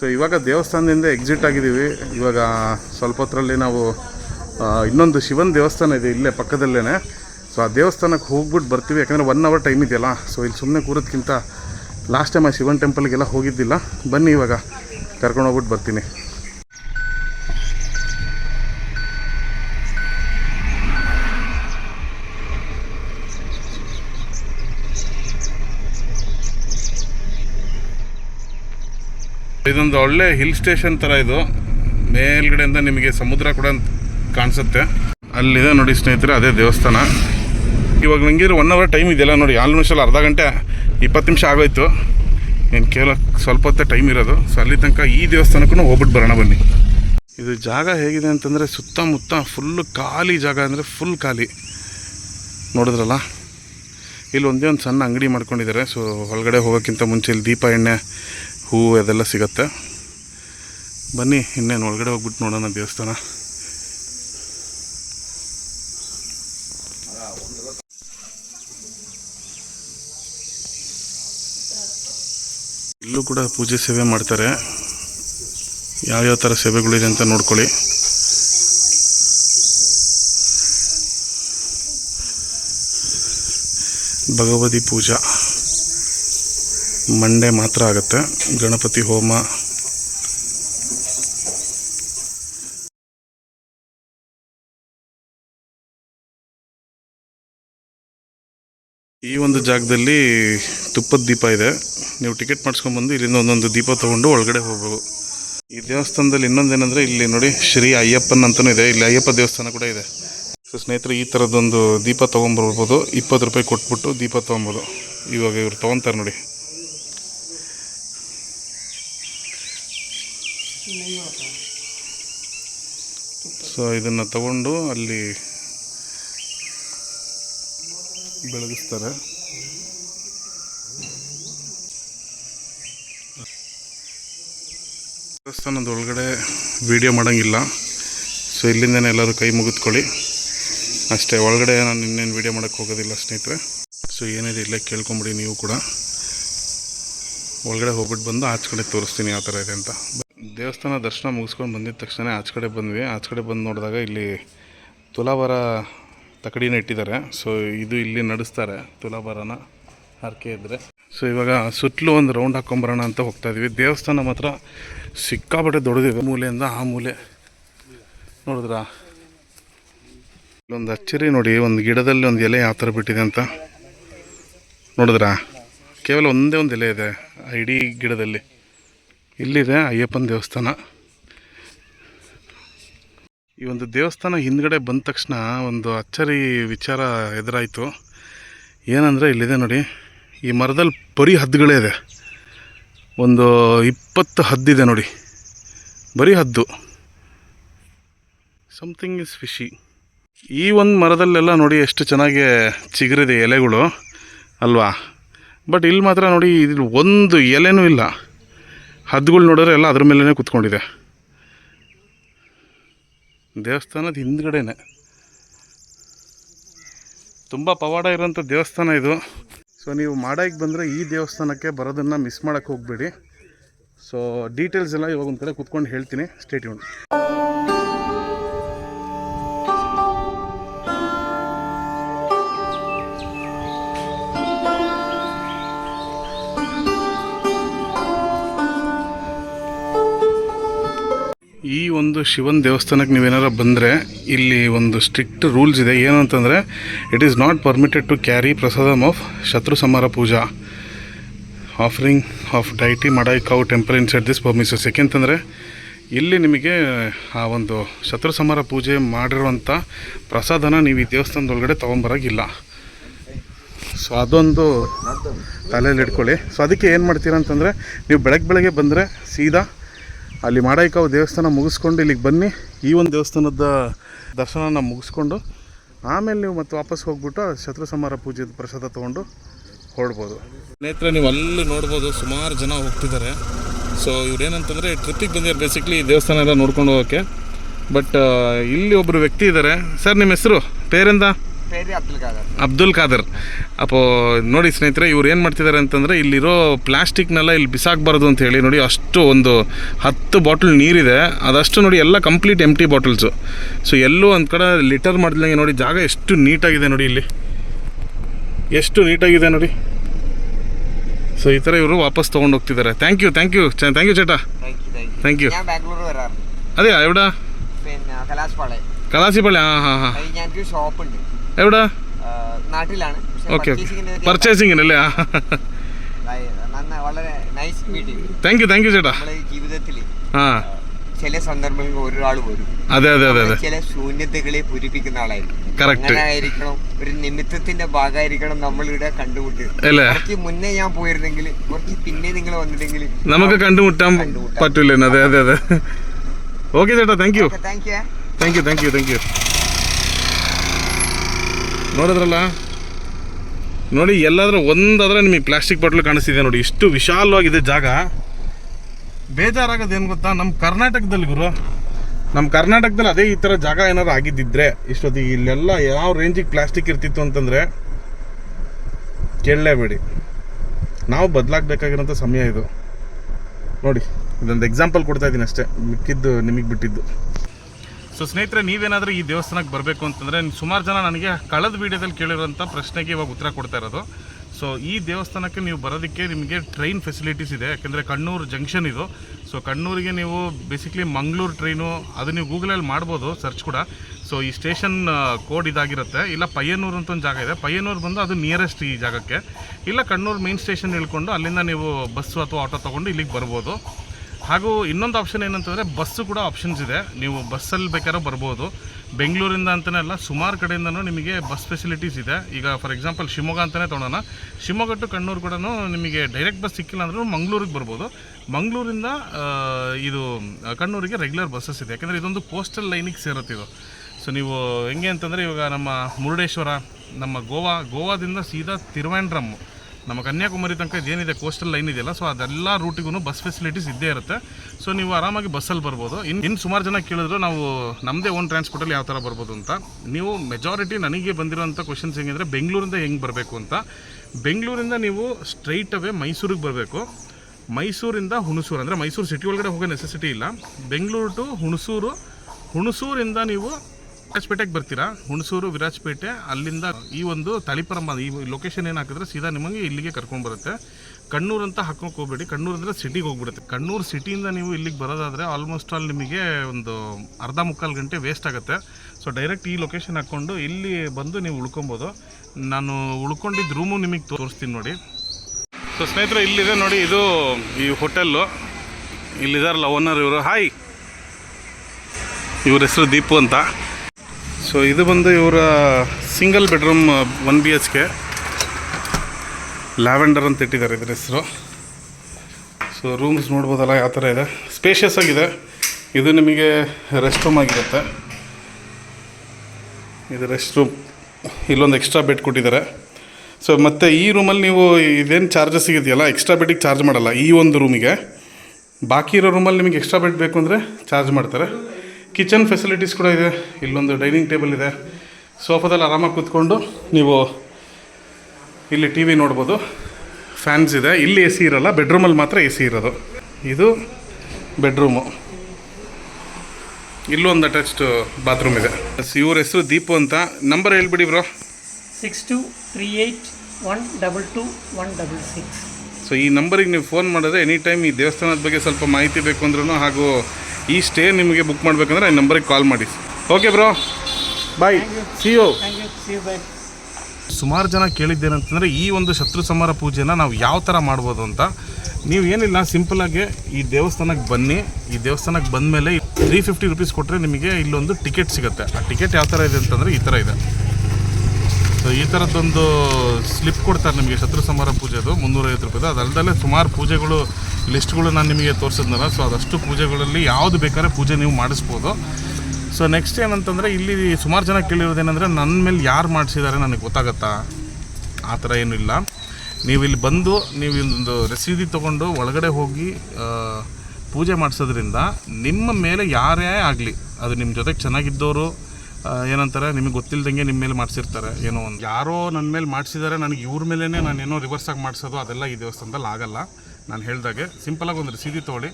ಸೊ ಇವಾಗ ದೇವಸ್ಥಾನದಿಂದ ಎಕ್ಸಿಟ್ ಆಗಿದ್ದೀವಿ. ಇವಾಗ ಸ್ವಲ್ಪ ಹೊತ್ತರಲ್ಲಿ ನಾವು ಇನ್ನೊಂದು ಶಿವನ ದೇವಸ್ಥಾನ ಇದೆ ಇಲ್ಲೇ ಪಕ್ಕದಲ್ಲೇ ಸೊ ಆ ದೇವಸ್ಥಾನಕ್ಕೆ ಹೋಗ್ಬಿಟ್ಟು ಬರ್ತೀವಿ. ಯಾಕಂದರೆ ಒನ್ ಅವರ್ ಟೈಮ್ ಇದೆಯಲ್ಲ. ಸೊ ಇಲ್ಲಿ ಸುಮ್ಮನೆ ಕೂರೋದ್ಕಿಂತ ಲಾಸ್ಟ್ ಟೈಮ್ ಆ ಶಿವನ್ ಟೆಂಪಲ್ಗೆಲ್ಲ ಹೋಗಿದ್ದಿಲ್ಲ. ಬನ್ನಿ ಇವಾಗ ಕರ್ಕೊಂಡು ಹೋಗ್ಬಿಟ್ಟು ಬರ್ತೀನಿ. ಇದೊಂದು ಒಳ್ಳೆ ಹಿಲ್ ಸ್ಟೇಷನ್ ಥರ ಇದು. ಮೇಲ್ಗಡೆಯಿಂದ ನಿಮಗೆ ಸಮುದ್ರ ಕೂಡ ಕಾಣಿಸುತ್ತೆ. ಅಲ್ಲಿದೆ ನೋಡಿ ಸ್ನೇಹಿತರೆ, ಅದೇ ದೇವಸ್ಥಾನ. ಇವಾಗ ನಂಗೆ ಒನ್ ಅವರ್ ಟೈಮ್ ಇದೆಯಲ್ಲ ನೋಡಿ, ಆಲ್ಮೋಸ್ಟ್ ಅರ್ಧ ಗಂಟೆ ಇಪ್ಪತ್ತು ನಿಮಿಷ ಆಗೋಯ್ತು. ಏನು ಕೇವಲ ಸ್ವಲ್ಪ ಹೊತ್ತೇ ಟೈಮ್ ಇರೋದು. ಸೊ ಅಲ್ಲಿ ತನಕ ಈ ದೇವಸ್ಥಾನಕ್ಕೂ ಹೋಗ್ಬಿಟ್ಟು ಬರೋಣ ಬನ್ನಿ. ಇದು ಜಾಗ ಹೇಗಿದೆ ಅಂತಂದರೆ ಸುತ್ತಮುತ್ತ ಫುಲ್ಲು ಖಾಲಿ ಜಾಗ ಅಂದರೆ ಫುಲ್ ಖಾಲಿ. ನೋಡಿದ್ರಲ್ಲ? ಇಲ್ಲಿ ಒಂದೇ ಒಂದು ಸಣ್ಣ ಅಂಗಡಿ ಮಾಡ್ಕೊಂಡಿದ್ದಾರೆ. ಸೊ ಒಳಗಡೆ ಹೋಗೋಕ್ಕಿಂತ ಮುಂಚೆ ಇಲ್ಲಿ ದೀಪ ಎಣ್ಣೆ ಹೂವು ಅದೆಲ್ಲ ಸಿಗತ್ತೆ. ಬನ್ನಿ, ಇನ್ನೇನು ಒಳಗಡೆ ಹೋಗ್ಬಿಟ್ಟು ನೋಡೋಣ ದೇವಸ್ಥಾನ. ಇಲ್ಲೂ ಕೂಡ ಪೂಜೆ ಸೇವೆ ಮಾಡ್ತಾರೆ. ಯಾವ್ಯಾವ ಥರ ಸೇವೆಗಳಿದೆ ಅಂತ ನೋಡ್ಕೊಳ್ಳಿ. ಭಗವತಿ ಪೂಜಾ. ಮಂಡೇ ಮಾತ್ರ ಆಗುತ್ತೆ. ಗಣಪತಿ ಹೋಮ. ಈ ಒಂದು ಜಾಗದಲ್ಲಿ ತುಪ್ಪದ ದೀಪ ಇದೆ. ನೀವು ಟಿಕೆಟ್ ಮಾಡಿಸ್ಕೊಂಡ್ಬಂದು ಇಲ್ಲಿಂದ ಒಂದೊಂದು ದೀಪ ತೊಗೊಂಡು ಒಳಗಡೆ ಹೋಗ್ಬೋದು. ಈ ದೇವಸ್ಥಾನದಲ್ಲಿ ಇನ್ನೊಂದೇನೆಂದರೆ ಇಲ್ಲಿ ನೋಡಿ ಶ್ರೀ ಅಯ್ಯಪ್ಪನ್ ಅಂತಲೂ ಇದೆ. ಇಲ್ಲಿ ಅಯ್ಯಪ್ಪ ದೇವಸ್ಥಾನ ಕೂಡ ಇದೆ. ಸ್ನೇಹಿತರು ಸ್ನೇಹಿತರೆ, ಈ ಥರದ್ದೊಂದು ದೀಪ ತೊಗೊಂಬರ್ಬೋದು ಇಪ್ಪತ್ತು ರೂಪಾಯಿ ಕೊಟ್ಬಿಟ್ಟು ದೀಪ ತೊಗೊಬೋದು ಇವಾಗ ಇವ್ರು ತೊಗೊತಾರೆ ನೋಡಿ. ಸೊ ಇದನ್ನು ತಗೊಂಡು ಅಲ್ಲಿ ಬೆಳಗಿಸ್ತಾರೆ. ದೇವಸ್ಥಾನದ ಒಳಗಡೆ ವಿಡಿಯೋ ಮಾಡೋಂಗಿಲ್ಲ. ಸೊ ಇಲ್ಲಿಂದನೇ ಎಲ್ಲರೂ ಕೈ ಮುಗಿದ್ಕೊಳ್ಳಿ. ಅಷ್ಟೇ, ಒಳಗಡೆ ನಾನು ಇನ್ನೇನು ವಿಡಿಯೋ ಮಾಡೋಕ್ಕೆ ಹೋಗೋದಿಲ್ಲ ಸ್ನೇಹಿತರೆ. ಸೊ ಏನಿದೆ ಇಲ್ಲೇ ಕೇಳ್ಕೊಂಬಿಡಿ ನೀವು ಕೂಡ. ಒಳಗಡೆ ಹೋಗ್ಬಿಟ್ಟು ಬಂದು ಆಚೆ ತೋರಿಸ್ತೀನಿ ಯಾವ ಥರ ಇದೆ ಅಂತ. ದೇವಸ್ಥಾನ ದರ್ಶನ ಮುಗಿಸ್ಕೊಂಡು ಬಂದಿದ್ದ ತಕ್ಷಣ ಆಚೆ ಕಡೆ ಬಂದ್ವಿ. ಆಚೆ ಕಡೆ ಬಂದು ನೋಡಿದಾಗ ಇಲ್ಲಿ ತುಲಾಭಾರ ತಕಡಿನ ಇಟ್ಟಿದ್ದಾರೆ. ಸೊ ಇದು ಇಲ್ಲಿ ನಡೆಸ್ತಾರೆ ತುಲಾಭಾರನ ಹರಕೆ ಇದ್ದರೆ ಸೊ ಇವಾಗ ಸುತ್ತಲೂ ಒಂದು ರೌಂಡ್ ಹಾಕೊಂಬರೋಣ ಅಂತ ಹೋಗ್ತಾ ಇದೀವಿ. ದೇವಸ್ಥಾನ ಮಾತ್ರ ಸಿಕ್ಕಾಪಟ್ಟೆ ದೊಡ್ಡದಿದೆ. ಮೂಲೆಯಿಂದ ಆ ಮೂಲೆ. ನೋಡಿದ್ರಾ? ಇಲ್ಲೊಂದು ಅಚ್ಚರಿ ನೋಡಿ, ಒಂದು ಗಿಡದಲ್ಲಿ ಒಂದು ಎಲೆ ಯಾವ ಥರ ಬಿಟ್ಟಿದೆ ಅಂತ. ನೋಡಿದ್ರಾ? ಕೇವಲ ಒಂದೇ ಒಂದು ಎಲೆ ಇದೆ ಇಡೀ ಗಿಡದಲ್ಲಿ. ಇಲ್ಲಿದೆ ಅಯ್ಯಪ್ಪನ ದೇವಸ್ಥಾನ. ಈ ಒಂದು ದೇವಸ್ಥಾನ ಹಿಂದ್ಗಡೆ ಬಂದ ತಕ್ಷಣ ಒಂದು ಅಚ್ಚರಿ ವಿಚಾರ ಎದುರಾಯಿತು. ಏನಂದರೆ ಇಲ್ಲಿದೆ ನೋಡಿ, ಈ ಮರದಲ್ಲಿ ಬರೀ ಹದ್ದುಗಳೇ ಇದೆ. ಒಂದು ಇಪ್ಪತ್ತು ಹದ್ದಿದೆ ನೋಡಿ, ಬರೀ ಹದ್ದು. ಸಮಥಿಂಗ್ ಇಸ್ ಫಿಶಿ ಈ ಒಂದು ಮರದಲ್ಲೆಲ್ಲ ನೋಡಿ ಎಷ್ಟು ಚೆನ್ನಾಗಿ ಚಿಗುರಿದೆ ಎಲೆಗಳು, ಅಲ್ವಾ? ಬಟ್ ಇಲ್ಲಿ ಮಾತ್ರ ನೋಡಿ, ಇಲ್ಲಿ ಒಂದು ಎಲೆನೂ ಇಲ್ಲ. ಹದ್ದುಗಳು ನೋಡಿದ್ರೆ ಎಲ್ಲ ಅದ್ರ ಮೇಲೇ ಕುತ್ಕೊಂಡಿದೆ. ದೇವಸ್ಥಾನದ ಹಿಂದ್ಗಡೆನೆ. ತುಂಬ ಪವಾಡ ಇರೋಂಥ ದೇವಸ್ಥಾನ ಇದು. ಸೊ ನೀವು ಮಾಡಾಯಿಗೆ ಬಂದರೆ ಈ ದೇವಸ್ಥಾನಕ್ಕೆ ಬರೋದನ್ನು ಮಿಸ್ ಮಾಡೋಕ್ಕೆ ಹೋಗಬೇಡಿ. ಸೊ ಡೀಟೇಲ್ಸ್ ಎಲ್ಲ ಇವಾಗ ಒಂದು ಕಡೆ ಕೂತ್ಕೊಂಡು ಹೇಳ್ತೀನಿ. ಸ್ಟೇಟ್ ಒಂದು ಶಿವನ ದೇವಸ್ಥಾನಕ್ಕೆ ನೀವೇನಾರು ಬಂದರೆ ಇಲ್ಲಿ ಒಂದು ಸ್ಟ್ರಿಕ್ಟ್ ರೂಲ್ಸ್ ಇದೆ. ಏನು ಅಂತಂದರೆ it is not permitted to carry prasadam of Shatru Samhara puja offering of deity Madayi Kavu temple inside this premises ಯಾಕೆಂತಂದರೆ ಇಲ್ಲಿ ನಿಮಗೆ, ಆ ಒಂದು ಶತ್ರು ಸಮಾರ ಪೂಜೆ ಮಾಡಿರುವಂಥ ಪ್ರಸಾದನ ನೀವು ಈ ದೇವಸ್ಥಾನದೊಳಗಡೆ ತೊಗೊಂಬರೋಗಿಲ್ಲ. ಸೊ ಅದೊಂದು ತಲೆಯಲ್ಲಿ ಇಟ್ಕೊಳ್ಳಿ. ಸೊ ಅದಕ್ಕೆ ಏನು ಮಾಡ್ತೀರಾ ಅಂತಂದರೆ, ನೀವು ಬೆಳಗ್ಗೆ ಬೆಳಗ್ಗೆ ಬಂದರೆ ಸೀದಾ ಅಲ್ಲಿ ಮಾಡಾಯಿಕಾವು ದೇವಸ್ಥಾನ ಮುಗಿಸ್ಕೊಂಡು ಇಲ್ಲಿಗೆ ಬನ್ನಿ. ಈ ಒಂದು ದೇವಸ್ಥಾನದ ದರ್ಶನನ ಮುಗಿಸ್ಕೊಂಡು ಆಮೇಲೆ ನೀವು ಮತ್ತೆ ವಾಪಸ್ ಹೋಗ್ಬಿಟ್ಟು ಶತ್ರು ಸಮಾರ ಪೂಜೆದ ಪ್ರಸಾದ ತೊಗೊಂಡು ಹೊರಡ್ಬೋದು. ಸ್ನೇಹಿತರೆ, ನೀವು ಅಲ್ಲಿ ನೋಡ್ಬೋದು ಸುಮಾರು ಜನ ಹೋಗ್ತಿದ್ದಾರೆ. ಸೊ ಇವ್ರೇನಂತಂದರೆ ಟ್ರಿಪ್ಪಿಗೆ ಬಂದಿದ್ದಾರೆ. ಬೇಸಿಕ್ಲಿ ದೇವಸ್ಥಾನ ಎಲ್ಲ ನೋಡ್ಕೊಂಡು ಹೋಗೋಕ್ಕೆ. ಬಟ್ ಇಲ್ಲಿ ಒಬ್ಬರು ವ್ಯಕ್ತಿ ಇದ್ದಾರೆ. ಸರ್ ನಿಮ್ಮ ಹೆಸರು? ಪೇರೆಂದ പേര് അബ്ദുൽ ഖാദർ ಅಬ್ದುಲ್ ಖಾದರ್ ಅಪ್ಪೋ ನೋಡಿ ಸ್ನೇಹಿತರೆ ಇವ್ರು ಏನು ಮಾಡ್ತಿದ್ದಾರೆ ಅಂತಂದರೆ ಇಲ್ಲಿರೋ ಪ್ಲಾಸ್ಟಿಕ್ನೆಲ್ಲ ಇಲ್ಲಿ ಬಿಸಾಕಬಾರ್ದು ಅಂತ ಹೇಳಿ ನೋಡಿ ಅಷ್ಟು ಒಂದು ಹತ್ತು ಬಾಟಲ್ ನೀರಿದೆ ಅದಷ್ಟು ನೋಡಿ ಎಲ್ಲ ಕಂಪ್ಲೀಟ್ ಎಂಟಿ ಬಾಟಲ್ಸು ಸೊ ಎಲ್ಲೂ ಒಂದು ಕಡೆ ಲಿಟರ್ ಮಾಡ್ದಂಗೆ ನೋಡಿ ಜಾಗ ಎಷ್ಟು ನೀಟಾಗಿದೆ ನೋಡಿ ಇಲ್ಲಿ ಎಷ್ಟು ನೀಟಾಗಿದೆ ನೋಡಿ ಸೊ ಈ ಥರ ಇವರು ವಾಪಸ್ ತೊಗೊಂಡು ಹೋಗ್ತಿದ್ದಾರೆ thank you thank you thank you ചേട്ടാ thank you thank thank you you ഞാൻ ബാംഗ്ലൂർ വരാറുണ്ട് ಅದೇ ಎವಿಡ പിന്നെ കലാസ്പാളയം ಕಲಾಸಿಪಳ್ಳಿ എവിടെ? നാട്ടിലാണ്. ഓക്കെ പർച്ചേസിംഗിന് അല്ലേ? താങ്ക് യു താങ്ക് യു ചേട്ടാ. ജീവിതത്തിൽ ആ. ചില സന്ദർഭങ്ങളിൽ ഒരാൾ വരും. അതെ അതെ അതെ ചില ശൂന്യതകളെ പൂരിപ്പിക്കുന്ന ആളായിരിക്കും. അങ്ങനായിരിക്കണം ഒരു നിമിത്തത്തിന്റെ ഭാഗമായിരിക്കണം നമ്മളിവിടെ കണ്ടുമുട്ടിയത് കുറച്ച് മുന്നേ ഞാൻ പോയിരുന്നെങ്കിൽ കുറച്ച് പിന്നെ നിങ്ങൾ വന്നിട്ടെങ്കിൽ നമുക്ക് കണ്ടുമുട്ടാൻ പറ്റൂല അതെ അതെ അതെ. ഓക്കെ ചേട്ടാ thank you thank you thank you thank you thank you ನೋಡಿದ್ರಲ್ಲ? ನೋಡಿ, ಎಲ್ಲಾದರೂ ಒಂದಾದ್ರೆ ನಿಮಗೆ ಪ್ಲಾಸ್ಟಿಕ್ ಬಾಟ್ಲು ಕಾಣಿಸ್ತಿದೆ ನೋಡಿ. ಇಷ್ಟು ವಿಶಾಲವಾಗಿದೆ ಜಾಗ. ಬೇಜಾರಾಗೋದು ಏನು ಗೊತ್ತಾ? ನಮ್ಮ ಕರ್ನಾಟಕದಲ್ಲಿ ಗುರು ನಮ್ಮ ಕರ್ನಾಟಕದಲ್ಲಿ ಅದೇ ಈ ಥರ ಜಾಗ ಏನಾದ್ರು ಆಗಿದ್ದಿದ್ರೆ, ಇಷ್ಟೊತ್ತಿಗೆ ಇಲ್ಲೆಲ್ಲ ಯಾವ ರೇಂಜಿಗೆ ಪ್ಲಾಸ್ಟಿಕ್ ಇರ್ತಿತ್ತು ಅಂತಂದರೆ, ಕೇಳಲೇಬೇಡಿ. ನಾವು ಬದಲಾಗಬೇಕಾಗಿರೋಂಥ ಸಮಯ ಇದು. ನೋಡಿ, ಇದೊಂದು ಎಕ್ಸಾಂಪಲ್ ಕೊಡ್ತಾ ಇದ್ದೀನಿ ಅಷ್ಟೇ. ಮಿಕ್ಕಿದ್ದು, ನಿಮಗೆ ಬಿಟ್ಟಿದ್ದು. ಸೊ ಸ್ನೇಹಿತರೆ, ನೀವೇನಾದರೂ ಈ ದೇವಸ್ಥಾನಕ್ಕೆ ಬರಬೇಕು ಅಂತಂದರೆ ಸುಮಾರು ಜನ ನನಗೆ ಕಳೆದ ವೀಡಿಯೋದಲ್ಲಿ ಕೇಳಿರೋಂಥ ಪ್ರಶ್ನೆಗೆ ಇವಾಗ ಉತ್ತರ ಕೊಡ್ತಾ ಇರೋದು. ಸೊ ಈ ದೇವಸ್ಥಾನಕ್ಕೆ ನೀವು ಬರೋದಕ್ಕೆ ನಿಮಗೆ ಟ್ರೈನ್ ಫೆಸಿಲಿಟೀಸ್ ಇದೆ. ಯಾಕೆಂದರೆ ಕಣ್ಣೂರು ಜಂಕ್ಷನ್ ಇದು. ಸೊ ಕಣ್ಣೂರಿಗೆ ನೀವು ಬೇಸಿಕ್ಲಿ ಮಂಗಳೂರು ಟ್ರೈನು ಅದು ನೀವು ಗೂಗಲಲ್ಲಿ ಮಾಡ್ಬೋದು ಸರ್ಚ್ ಕೂಡ. ಸೊ ಈ ಸ್ಟೇಷನ್ ಕೋಡ್ ಇದಾಗಿರುತ್ತೆ. ಇಲ್ಲ ಪಯ್ಯನೂರು ಅಂತ ಒಂದು ಜಾಗ ಇದೆ. ಪಯ್ಯನೂರು ಬಂದು ಅದು ನಿಯರೆಸ್ಟ್ ಈ ಜಾಗಕ್ಕೆ. ಇಲ್ಲ ಕಣ್ಣೂರು ಮೇನ್ ಸ್ಟೇಷನ್ ಇಳ್ಕೊಂಡು ಅಲ್ಲಿಂದ ನೀವು ಬಸ್ಸು ಅಥವಾ ಆಟೋ ತೊಗೊಂಡು ಇಲ್ಲಿಗೆ ಬರ್ಬೋದು. ಹಾಗೂ ಇನ್ನೊಂದು ಆಪ್ಷನ್ ಏನಂತಂದರೆ ಬಸ್ಸು ಕೂಡ ಆಪ್ಷನ್ಸ್ ಇದೆ. ನೀವು ಬಸ್ಸಲ್ಲಿ ಬೇಕಾದ್ರೂ ಬರ್ಬೋದು. ಬೆಂಗಳೂರಿಂದ ಅಂತಲೇ ಅಲ್ಲ, ಸುಮಾರು ಕಡೆಯಿಂದನೂ ನಿಮಗೆ ಬಸ್ ಫೆಸಿಲಿಟೀಸ್ ಇದೆ. ಈಗ ಫಾರ್ ಎಕ್ಸಾಂಪಲ್ ಶಿವಮೊಗ್ಗ ಅಂತಲೇ ತೊಗೊಳೋಣ ಶಿವಮೊಗ್ಗ ಟು ಕಣ್ಣೂರು ಕೂಡ ನಿಮಗೆ ಡೈರೆಕ್ಟ್ ಬಸ್ ಸಿಕ್ಕಿಲ್ಲ ಅಂದ್ರೂ ಮಂಗಳೂರಿಗೆ ಬರ್ಬೋದು. ಮಂಗಳೂರಿಂದ ಇದು ಕಣ್ಣೂರಿಗೆ ರೆಗ್ಯುಲರ್ ಬಸ್ಸಸ್ ಇದೆ. ಯಾಕೆಂದರೆ ಇದೊಂದು ಕೋಸ್ಟಲ್ ಲೈನಿಗೆ ಇದು. ಸೊ ನೀವು ಹೆಂಗೆ ಅಂತಂದರೆ ಇವಾಗ ನಮ್ಮ ಮುರುಡೇಶ್ವರ, ನಮ್ಮ ಗೋವಾ, ಗೋವಾದಿಂದ ಸೀದಾ ತಿರುವನಂತಪುರಂ ನಮ್ಮ ಕನ್ಯಾಕುಮಾರಿ ತನಕ ಇದೇನಿದೆ ಕೋಸ್ಟಲ್ ಲೈನ್ ಇದೆಯಲ್ಲ ಸೊ ಅದೆಲ್ಲ ರೂಟಿಗೂ ಬಸ್ ಫೆಸಿಲಿಟೀಸ್ ಇದ್ದೇ ಇರುತ್ತೆ. ಸೊ ನೀವು ಆರಾಮಾಗಿ ಬಸ್ಸಲ್ಲಿ ಬರ್ಬೋದು. ಇನ್ನು ಇನ್ನು ಸುಮಾರು ಜನ ಕೇಳಿದ್ರು ನಾವು ನಮ್ಮದೇ ಓನ್ ಟ್ರಾನ್ಸ್ಪೋರ್ಟಲ್ಲಿ ಯಾವ ಥರ ಬರ್ಬೋದು ಅಂತ. ನೀವು ಮೆಜಾರಿಟಿ ನನಗೆ ಬಂದಿರೋಂಥ ಕ್ವಶನ್ಸ್ ಹೇಗೆಂದರೆ ಬೆಂಗಳೂರಿಂದ ಹೆಂಗೆ ಬರಬೇಕು ಅಂತ. ಬೆಂಗಳೂರಿಂದ ನೀವು ಸ್ಟ್ರೈಟ್ ಅವೇ ಮೈಸೂರಿಗೆ ಬರಬೇಕು. ಮೈಸೂರಿಂದ ಹುಣಸೂರು, ಅಂದರೆ ಮೈಸೂರು ಸಿಟಿ ಒಳಗಡೆ ಹೋಗೋ ನೆಸೆಸಿಟಿ ಇಲ್ಲ. ಬೆಂಗಳೂರು ಟು ಹುಣಸೂರು, ಹುಣಸೂರಿಂದ ನೀವು ವಿರಾಜಪೇಟೆಗೆ ಬರ್ತೀರಾ? ಹುಣಸೂರು, ವಿರಾಜಪೇಟೆ, ಅಲ್ಲಿಂದ ಈ ಒಂದು ತಳಿಪರಮ್ಮ ಈ ಲೊಕೇಶನ್ ಏನು ಹಾಕಿದ್ರೆ ಸೀದಾ ನಿಮಗೆ ಇಲ್ಲಿಗೆ ಕರ್ಕೊಂಡು ಬರುತ್ತೆ. ಕಣ್ಣೂರು ಅಂತ ಹಾಕೋಕೆ ಹೋಗ್ಬೇಡಿ. ಕಣ್ಣೂರು ಅಂದರೆ ಸಿಟಿಗೆ ಹೋಗ್ಬಿಡುತ್ತೆ. ಕಣ್ಣೂರು ಸಿಟಿಯಿಂದ ನೀವು ಇಲ್ಲಿಗೆ ಬರೋದಾದರೆ ಆಲ್ಮೋಸ್ಟ್ ಆಲ್ ನಿಮಗೆ ಒಂದು ಅರ್ಧ ಮುಕ್ಕಾಲು ಗಂಟೆ ವೇಸ್ಟ್ ಆಗುತ್ತೆ. ಸೊ ಡೈರೆಕ್ಟ್ ಈ ಲೊಕೇಶನ್ ಹಾಕ್ಕೊಂಡು ಇಲ್ಲಿ ಬಂದು ನೀವು ಉಳ್ಕೊಬೋದು. ನಾನು ಉಳ್ಕೊಂಡಿದ್ದ ರೂಮು ನಿಮಗೆ ತೋರಿಸ್ತೀನಿ ನೋಡಿ. ಸೊ ಸ್ನೇಹಿತರೆ, ಇಲ್ಲಿದೆ ನೋಡಿ, ಇದು ಈ ಹೋಟೆಲ್ಲು ಇಲ್ಲಿದಾರಲ್ಲ ಓನರ್ ಇವರು. ಹಾಯ್ ಇವ್ರ ಹೆಸರು ದೀಪು ಅಂತ. ಸೊ ಇದು ಬಂದು ಇವರ single bedroom one B H K lavender ಅಂತ ಇಟ್ಟಿದ್ದಾರೆ ಇದ್ರ ಹೆಸರು. ಸೊ ರೂಮ್ಸ್ ನೋಡ್ಬೋದಲ್ಲ, ಯಾವ ಥರ ಇದೆ? ಸ್ಪೇಷಿಯಸ್ ಆಗಿದೆ. ಇದು ನಿಮಗೆ ರೆಸ್ಟ್ ರೂಮ್ ಆಗಿರುತ್ತೆ. ಇದು ರೆಸ್ಟ್ ರೂಮ್ ಇಲ್ಲೊಂದು ಎಕ್ಸ್ಟ್ರಾ ಬೆಡ್ ಕೊಟ್ಟಿದ್ದಾರೆ. ಸೊ ಮತ್ತು ಈ ರೂಮಲ್ಲಿ ನೀವು ಇದೇನು ಚಾರ್ಜಸ್ ಇದೆಯಲ್ಲ ಎಕ್ಸ್ಟ್ರಾ ಬೆಡ್ಗೆ ಚಾರ್ಜ್ ಮಾಡಲ್ಲ, ಈ ಒಂದು ರೂಮಿಗೆ ಬಾಕಿ ಇರೋ ರೂಮಲ್ಲಿ ನಿಮಗೆ ಎಕ್ಸ್ಟ್ರಾ ಬೆಡ್ ಬೇಕು ಅಂದರೆ ಚಾರ್ಜ್ ಮಾಡ್ತಾರೆ. ಕಿಚನ್ ಫೆಸಿಲಿಟೀಸ್ ಕೂಡ ಇದೆ. ಇಲ್ಲೊಂದು ಡೈನಿಂಗ್ ಟೇಬಲ್ ಇದೆ. ಸೋಫಾದಲ್ಲಿ ಆರಾಮಾಗಿ ಕೂತ್ಕೊಂಡು ನೀವು ಇಲ್ಲಿ ಟಿ ವಿ ನೋಡ್ಬೋದು. ಫ್ಯಾನ್ಸ್ ಇದೆ. ಇಲ್ಲಿ ಎ ಸಿ ಇರೋಲ್ಲ ಬೆಡ್ರೂಮಲ್ಲಿ ಮಾತ್ರ ಎ ಸಿ ಇರೋದು. ಇದು ಬೆಡ್ರೂಮು ಇಲ್ಲೂ ಒಂದು ಅಟ್ಯಾಚ್ಡ್ ಬಾತ್ರೂಮ್ ಇದೆ ಇವ್ರ ಹೆಸರು ದೀಪು ಅಂತ. ನಂಬರ್ ಹೇಳ್ಬಿಡಿ bro six two three eight one double two one double six so ಈ ನಂಬರಿಗೆ ನೀವು ಫೋನ್ ಮಾಡಿದ್ರೆ ಎನಿ ಟೈಮ್ ಈ ದೇವಸ್ಥಾನದ ಬಗ್ಗೆ ಸ್ವಲ್ಪ ಮಾಹಿತಿ ಬೇಕು ಅಂದ್ರೂ ಹಾಗೂ ಈ ಸ್ಟೇ ನಿಮಗೆ ಬುಕ್ ಮಾಡಬೇಕಂದ್ರೆ ಈ ನಂಬರಿಗೆ ಕಾಲ್ ಮಾಡಿ. Okay bro bye see you thank you see you bye ಸುಮಾರು ಜನ ಕೇಳಿದ್ದೇನಂತಂದರೆ ಈ ಒಂದು ಶತ್ರು ಸಂಹಾರ ಪೂಜೆನ ನಾವು ಯಾವ ಥರ ಮಾಡ್ಬೋದು ಅಂತ. ನೀವು ಏನಿಲ್ಲ ಸಿಂಪಲಾಗಿ ಈ ದೇವಸ್ಥಾನಕ್ಕೆ ಬನ್ನಿ. ಈ ದೇವಸ್ಥಾನಕ್ಕೆ ಬಂದಮೇಲೆ ತ್ರೀ ಫಿಫ್ಟಿ ರುಪೀಸ್ ಕೊಟ್ಟರೆ ನಿಮಗೆ ಇಲ್ಲೊಂದು ಟಿಕೆಟ್ ಸಿಗುತ್ತೆ. ಆ ಟಿಕೆಟ್ ಯಾವ ಥರ ಇದೆ ಅಂತಂದರೆ ಈ ಥರ ಇದೆ. ಸೊ ಈ ಥರದ್ದೊಂದು ಸ್ಲಿಪ್ ಕೊಡ್ತಾರೆ ನಿಮಗೆ ಶತ್ರು ಸಂಹಾರ ಪೂಜೆದು ಮುನ್ನೂರೈವತ್ತು ರೂಪಾಯಿದು. ಅದಲ್ಲದೆ ಸುಮಾರು ಪೂಜೆಗಳು ಲಿಸ್ಟ್ಗಳು ನಾನು ನಿಮಗೆ ತೋರಿಸಿದ್ನಲ್ಲ ಸೊ ಅದಷ್ಟು ಪೂಜೆಗಳಲ್ಲಿ ಯಾವುದು ಬೇಕಾದ್ರೆ ಪೂಜೆ ನೀವು ಮಾಡಿಸ್ಬೋದು. ಸೊ ನೆಕ್ಸ್ಟ್ ಏನಂತಂದರೆ ಇಲ್ಲಿ ಸುಮಾರು ಜನ ಕೇಳಿರೋದೇನೆಂದರೆ ನನ್ನ ಮೇಲೆ ಯಾರು ಮಾಡಿಸಿದ್ದಾರೆ ನನಗೆ ಗೊತ್ತಾಗತ್ತಾ? ಆ ಥರ ಏನೂ ಇಲ್ಲ. ನೀವು ಇಲ್ಲಿ ಬಂದು, ನೀವು ಇಲ್ಲೊಂದು ರಸೀದಿ ತೊಗೊಂಡು ಒಳಗಡೆ ಹೋಗಿ ಪೂಜೆ ಮಾಡಿಸೋದ್ರಿಂದ ನಿಮ್ಮ ಮೇಲೆ ಯಾರೇ ಆಗಲಿ, ಅದು ನಿಮ್ಮ ಜೊತೆಗೆ ಚೆನ್ನಾಗಿದ್ದವರು ಏನಂತಾರೆ ನಿಮಗೆ ಗೊತ್ತಿಲ್ಲದಂಗೆ ನಿಮ್ಮ ಮೇಲೆ ಮಾಡಿಸಿರ್ತಾರೆ ಏನೋ ಒಂದು. ಯಾರೋ ನನ್ನ ಮೇಲೆ ಮಾಡಿಸಿದ್ದಾರೆ ನನಗೆ ಇವ್ರ ಮೇಲೇ ನಾನು ಏನೋ ರಿವರ್ಸ್ ಆಗಿ ಮಾಡಿಸೋದು ಅದೆಲ್ಲ ಈ ದೇವಸ್ಥಾನದಲ್ಲಿ ಆಗಲ್ಲ. ನಾನು ಹೇಳಿದಾಗೆ ಸಿಂಪಲಾಗಿ ಒಂದು ರಸೀದಿ ತೊಗೊಳ್ಳಿ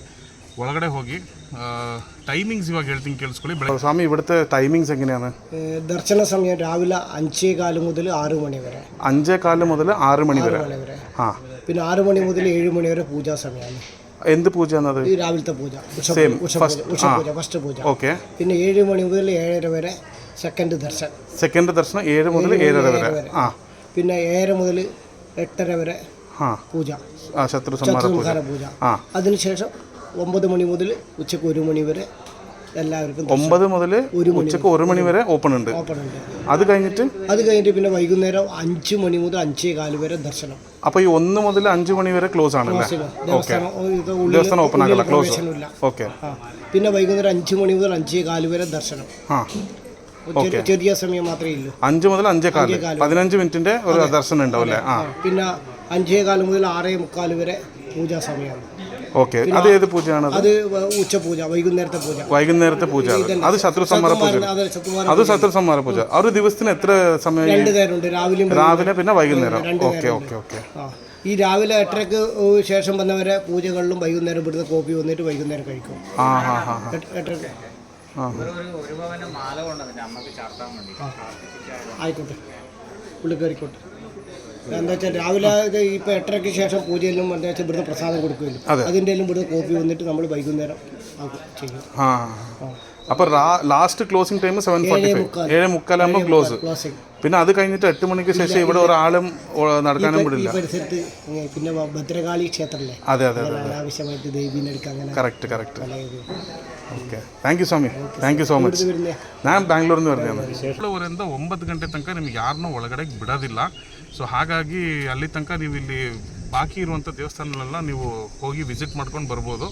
ಒಳಗಡೆ ಹೋಗಿ ಟೈಮಿಂಗ್ಸ್ ಇವಾಗ ಹೇಳ್ತೀನಿ ಕೇಳಿಸ್ಕೊಳ್ಳಿ ಬೆಳಗ್ಗೆ ಸ್ವಾಮಿ ಇವಿಡುತ್ತೆ ಟೈಮಿಂಗ್ಸ್ ಹೆಂಗೆ ದರ್ಶನ ಸಮಯ രാവിലെ അഞ്ചേ കാല് മുതൽ ആറ് മണി വരെ അഞ്ചേ കാല് മുതൽ ആറ് മണി വരെ ആ പിന്നെ ആറ് മണി മുതൽ ഏഴ് മണി ಪೂಜೆ പൂജാ സമയമാണ് എന്ത് പൂജ എന്നത് രാവിലത്തെ പൂജ ഉഷ പൂജ ഫസ്റ്റ് പൂജ സെക്കൻഡ് ദർശനം. സെക്കൻഡ് ദർശനം ഏഴ് മുതൽ ഏഴര വരെ. ആ. പിന്നെ ഏഴര മുതൽ എട്ടര വരെ ആ. പൂജ. ആ ശത്രു സംഹാര പൂജ. അതിനുശേഷം ഒമ്പത് മണി മുതൽ ഉച്ചയ്ക്ക് ഒരു മണി വരെ എല്ലാവർക്കും ഒമ്പത് മുതൽ ഉച്ചയ്ക്ക് ഒരു മണി വരെ ഓപ്പൺ ഉണ്ട്. ഓപ്പൺ ഉണ്ട്. അത് കഴിഞ്ഞിട്ട്? അത് കഴിഞ്ഞിട്ട് പിന്നെ വൈകുന്നേരം അഞ്ച് മണി മുതൽ അഞ്ചേ കാൽ വരെ ദർശനം. അപ്പൊ ഈ ഒന്ന് മുതൽ അഞ്ച് മണി വരെ ക്ലോസ് ആണ് ദേവസ്ഥാനം ഓപ്പൺ ആകില്ല ക്ലോസ് ഓക്കെ പിന്നെ വൈകുന്നേരം അഞ്ച് മണി മുതൽ അഞ്ചേ കാൽ വരെ ദർശനം. ചെറിയ- സമയം മാത്രമേ ഉള്ളൂ. അഞ്ച് മുതൽ അഞ്ചേ കാൽ. പതിനഞ്ച് മിനിറ്റിന്റെ ഒരു ദർശനം ഉണ്ടാവും അല്ലേ? ആ. പിന്നെ അഞ്ചേ കാൽ മുതൽ ആറേ മുക്കാൽ വരെ പൂജാ സമയമാണ്. ഓക്കെ അത് ഏത് പൂജയാണ് അത്? ഉച്ച പൂജ വൈകുന്നേരത്തെ പൂജ. വൈകുന്നേരത്തെ പൂജ അത്. ശത്രു സംഹാര പൂജ. അത് ശത്രു സംഹാര പൂജ. ആ ഒരു ദിവസത്തിന് എത്ര സമയം? രണ്ട് നേരമുണ്ട്. രാവിലെ. രാവിലെ പിന്നെ വൈകുന്നേരം. ഓക്കെ ഓക്കെ ഓക്കെ ഈ രാവിലെ എട്ടരക്ക് ശേഷം വന്നവരെ പൂജകളിലും വൈകുന്നേരം ഇവിടുന്ന് കോപ്പി വന്നിട്ട് വൈകുന്നേരം കഴിക്കും. ആ ഹാ ഹാ ഹാ എട്ട്- ചാർത്താൻ വേണ്ടി. ആയിക്കോട്ടെ. ഉള്ളിൽ കയറിക്കോട്ടെ എന്താ വെച്ചാൽ രാവിലെ ഇത് ഇപ്പൊ എട്ടരയ്ക്ക് ശേഷം പൂജയിലും എന്താ വെച്ചാൽ ഇവിടുന്ന് പ്രസാദം കൊടുക്കുമല്ലോ അതിന്റെ എല്ലാം ഇവിടുന്ന് കോപ്പി വന്നിട്ട് നമ്മൾ വൈകുന്നേരം ചെയ്യും. ആ. അപ്പൊ last closing time seven forty five ഏഴ് മുക്കാലാകുമ്പോൾ ക്ലോസ് പിന്നെ അത് കഴിഞ്ഞിട്ട് എട്ട് മണിക്ക് ശേഷം ഇവിടെ ഒരാളും നടക്കാനും വിടില്ല. പരിസരത്ത് പിന്നെ ഭദ്രകാളി ക്ഷേത്രമല്ലേ അതെ അതെ അതെ അനാവശ്യമായിട്ട് ദേവീനെ എടുക്കുക അങ്ങനെ correct correct. Okay thank you Swami thank you so much ನಾನು ಬ್ಯಾಂಗ್ಳೂರಿಂದ ಬರ್ತೀನಿ ಏಳುವರೆಯಿಂದ ಒಂಬತ್ತು ಗಂಟೆ ತನಕ ನಿಮ್ಗೆ ಯಾರನ್ನೂ ಒಳಗಡೆ ಬಿಡೋದಿಲ್ಲ. ಸೊ ಹಾಗಾಗಿ ಅಲ್ಲಿ ತನಕ ನೀವು ಇಲ್ಲಿ ಬಾಕಿ ಇರುವಂಥ ದೇವಸ್ಥಾನಗಳೆಲ್ಲ ನೀವು ಹೋಗಿ ವಿಸಿಟ್ ಮಾಡ್ಕೊಂಡು ಬರ್ಬೋದು.